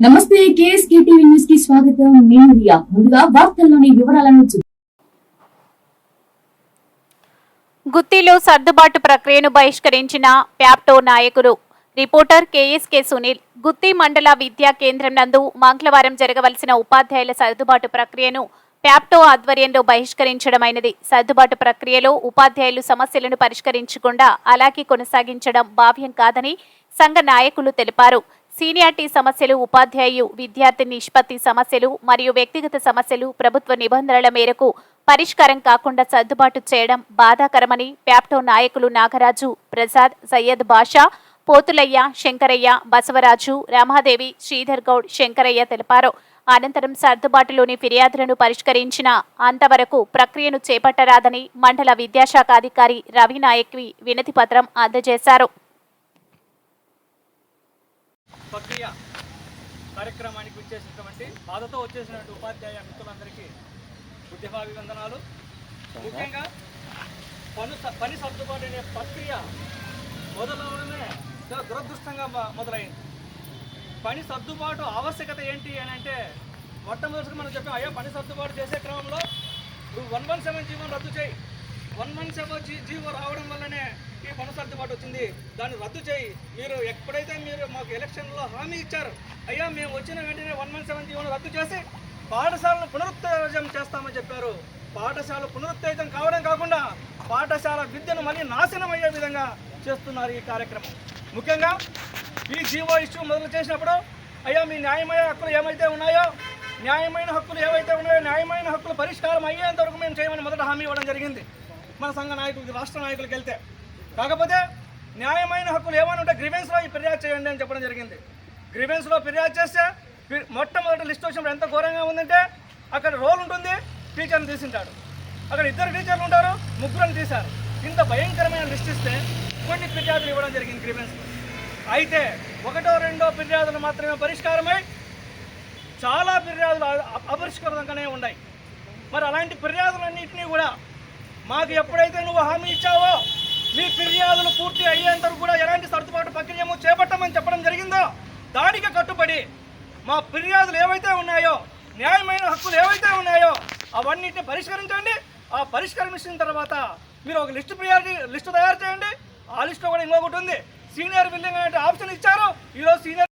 నమస్తే KSK TV న్యూస్కి స్వాగతం. నేను రియా. ముందుగా వార్తల్లోని వివరాలను చూ- గుత్తిలో సర్దుబాటు ప్రక్రియను బహిష్కరించిన ప్యాప్టో నాయకులు రిపోర్టర్ కేఎస్కే సునీల్ గుత్తి మండల విద్యా కేంద్రం నందు మంగళవారం జరగవలసిన ఉపాధ్యాయుల సర్దుబాటు ప్రక్రియను ప్యాప్టో ఆధ్వర్యంలో బహిష్కరించడమైనది. సర్దుబాటు ప్రక్రియలో ఉపాధ్యాయులు సమస్యలను పరిష్కరించకుండా అలాగే కొనసాగించడం భావ్యం కాదని సంఘ నాయకులు తెలిపారు. సీనియారిటీ సమస్యలు ఉపాధ్యాయు విద్యార్థి నిష్పత్తి సమస్యలు మరియు వ్యక్తిగత సమస్యలు ప్రభుత్వ నిబంధనల మేరకు పరిష్కారం కాకుండా సర్దుబాటు చేయడం బాధాకరమని ప్యాప్టో నాయకులు నాగరాజు ప్రసాద్ సయ్యద్ బాషా పోతులయ్య శంకరయ్య బసవరాజు రమాదేవి శ్రీధర్ గౌడ్ శంకరయ్య తెలిపారు. అనంతరం సర్దుబాటులోని ఫిర్యాదులను పరిష్కరించిన అంతవరకు ప్రక్రియను చేపట్టరాదని మండల విద్యాశాఖ అధికారి రవి నాయక్వి వినతి పత్రం అందజేశారు. ప్రక్రియ కార్యక్రమానికి వచ్చేసినటువంటి బాధతో వచ్చేసినటువంటి ఉపాధ్యాయ మిత్రులందరికీ ఉద్యమాభివందనాలు ముఖ్యంగా పను పని సర్దుబాటు అనే ప్రక్రియ మొదలవడమే చాలా దురదృష్టంగా మొదలైంది. పని సర్దుబాటు ఆవశ్యకత ఏంటి అని అంటే మొట్టమొదటిగా మనం చెప్పాం అయ్యా పని సర్దుబాటు చేసే క్రమంలో నువ్వు వన్ వన్ సెవెన్ జీవన్ రద్దు చేయి. One one seven G GO రావడం వల్లనే ఈ పని సర్దుబాటు వచ్చింది. దాన్ని రద్దు చేయి. మీరు ఎప్పుడైతే మీరు మాకు ఎలక్షన్లో హామీ ఇచ్చారు అయ్యా మేము వచ్చిన వెంటనే వన్ వన్ సెవెన్ జీవోను రద్దు చేసి పాఠశాలను పునరుత్తేజం చేస్తామని చెప్పారు. పాఠశాల పునరుత్తేజం కావడం కాకుండా పాఠశాల విద్యను మళ్ళీ నాశనం అయ్యే విధంగా చేస్తున్నారు ఈ కార్యక్రమం. ముఖ్యంగా ఈ జీవో ఇష్యూ మొదలు చేసినప్పుడు అయ్యా మీ న్యాయమైన హక్కులు ఏమైతే ఉన్నాయో న్యాయమైన హక్కులు ఏవైతే ఉన్నాయో న్యాయమైన హక్కులు పరిష్కారం అయ్యేంత వరకు మేము చేయమని మొదట హామీ ఇవ్వడం జరిగింది. మన సంఘ నాయకులకి రాష్ట్ర నాయకులకి వెళ్తే. కాకపోతే న్యాయమైన హక్కులు ఏమైనా ఉంటే గ్రీవెన్స్లో ఈ ఫిర్యాదు చేయండి అని చెప్పడం జరిగింది. గ్రీవెన్స్లో ఫిర్యాదు చేస్తే మొట్టమొదటి లిస్ట్ వచ్చినప్పుడు ఎంత ఘోరంగా ఉందంటే అక్కడ రోల్ ఉంటుంది టీచర్ని తీసింటాడు. అక్కడ ఇద్దరు టీచర్లు ఉంటారు ముగ్గురుని తీశారు. ఇంత భయంకరమైన లిస్ట్ ఇస్తే కొన్ని ఫిర్యాదులు ఇవ్వడం జరిగింది గ్రీవెన్స్లో అయితే ఒకటో రెండో ఫిర్యాదులు మాత్రమే పరిష్కారమై చాలా ఫిర్యాదులు అపరిష్కృతంగానే ఉన్నాయి. మరి అలాంటి ఫిర్యాదులన్నింటినీ కూడా మాకు ఎప్పుడైతే నువ్వు హామీ ఇచ్చావో మీ ఫిర్యాదులు పూర్తి అయ్యేంత కూడా ఎలాంటి సర్దుబాటు ప్రక్రియము చేపట్టమని చెప్పడం జరిగిందో దానికి కట్టుబడి మా ఫిర్యాదులు ఏవైతే ఉన్నాయో న్యాయమైన హక్కులు ఏవైతే ఉన్నాయో అవన్నిటిని పరిష్కరించండి. ఆ పరిష్కరించిన తర్వాత మీరు ఒక లిస్టు ప్రియారిటీ లిస్టు తయారు చేయండి. ఆ లిస్టులో కూడా ఇంకొకటి ఉంది. సీనియర్ బిల్డింగ్ అనే ఆప్షన్ ఇచ్చారు. ఈరోజు సీనియర్